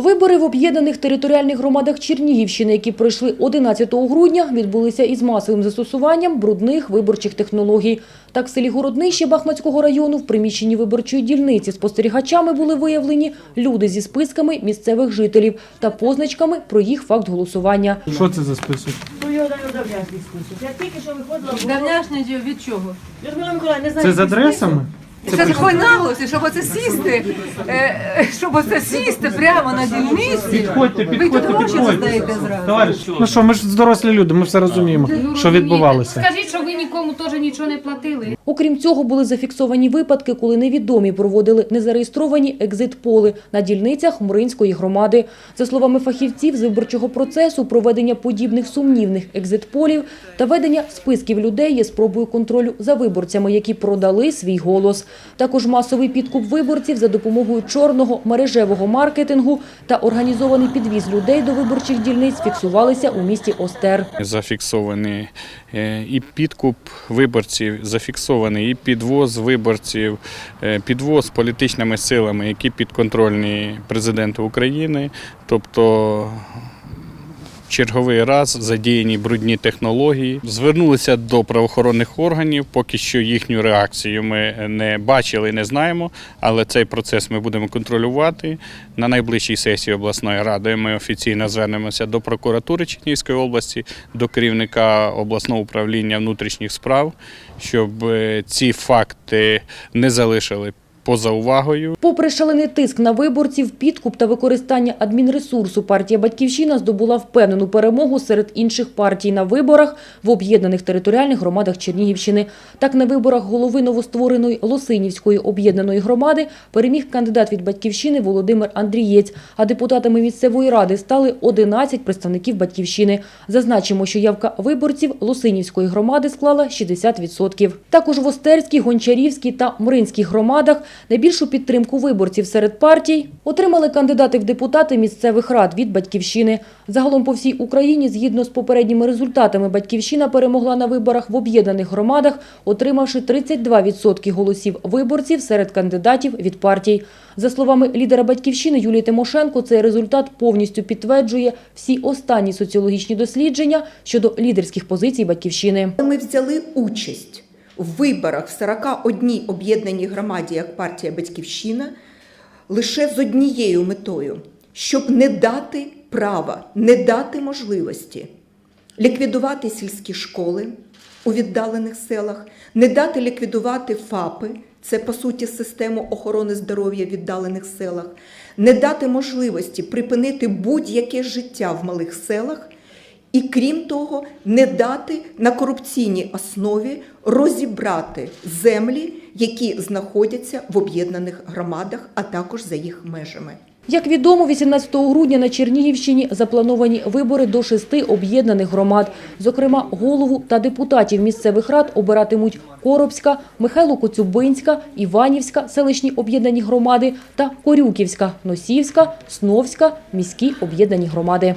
Вибори в об'єднаних територіальних громадах Чернігівщини, які пройшли 11 грудня, відбулися із масовим застосуванням брудних виборчих технологій. Так, в селі Городнище Бахмацького району в приміщенні виборчої дільниці спостерігачами були виявлені люди зі списками місцевих жителів та позначками про їх факт голосування. Що це за список? Ну, давняшний. Я тільки що виходила. Давняшня від чого? Людмила Миколаївна, не знаю, Це з адресами? Це такої наглості, щоб оце сісти, е, е, щоб оце сісти прямо на дільниці. Підходьте, Ви тут підходьте, гроші підходьте. роздаєте зразу. Товариш, ну що, ми ж дорослі люди, ми все розуміємо, що відбувалося. Скажіть, що ви нікому теж нічого не платили. Окрім цього, були зафіксовані випадки, коли невідомі проводили незареєстровані екзит-поли на дільницях Мринської громади. За словами фахівців з виборчого процесу, проведення подібних сумнівних екзит-полів та ведення списків людей є спробою контролю за виборцями, які продали свій голос. Також масовий підкуп виборців за допомогою чорного мережевого маркетингу та організований підвіз людей до виборчих дільниць фіксувалися у місті Остер. Зафіксований е, і підкуп виборців, зафіксований і підвоз виборців, е, підвоз політичними силами, які підконтрольні президенту України. Тобто черговий раз задіяні брудні технології. Звернулися до правоохоронних органів. Поки що їхню реакцію ми не бачили, не знаємо, але цей процес ми будемо контролювати. На найближчій сесії обласної ради ми офіційно звернемося до прокуратури Чернігівської області, до керівника обласного управління внутрішніх справ, щоб е, ці факти не залишили поза увагою. Попри шалений тиск на виборців, підкуп та використання адмінресурсу, партія «Батьківщина» здобула впевнену перемогу серед інших партій на виборах в об'єднаних територіальних громадах Чернігівщини. Так, на виборах голови новоствореної Лосинівської об'єднаної громади переміг кандидат від «Батьківщини» Володимир Андрієць, а депутатами місцевої ради стали 11 представників «Батьківщини». Зазначимо, що явка виборців Лосинівської громади склала 60%. Також в Остерській, Гончарівській та Мринській громадах найбільшу підтримку виборців серед партій отримали кандидати в депутати місцевих рад від «Батьківщини». Загалом по всій Україні, згідно з попередніми результатами, «Батьківщина» перемогла на виборах в об'єднаних громадах, отримавши 32% голосів виборців серед кандидатів від партій. За словами лідера «Батьківщини» Юлії Тимошенко, цей результат повністю підтверджує всі останні соціологічні дослідження щодо лідерських позицій «Батьківщини». Ми взяли участь в виборах в 41 об'єднаній громаді як партія Батьківщина лише з однією метою, щоб не дати права, не дати можливості ліквідувати сільські школи у віддалених селах, не дати ліквідувати ФАПи, це по суті систему охорони здоров'я в віддалених селах, не дати можливості припинити будь-яке життя в малих селах. І крім того, не дати на корупційній основі розібрати землі, які знаходяться в об'єднаних громадах, а також за їх межами. Як відомо, 18 грудня на Чернігівщині заплановані вибори до шести об'єднаних громад. Зокрема, голову та депутатів місцевих рад обиратимуть Коробська, Михайло Коцюбинська, Іванівська, селищні об'єднані громади та Корюківська, Носівська, Сновська, міські об'єднані громади.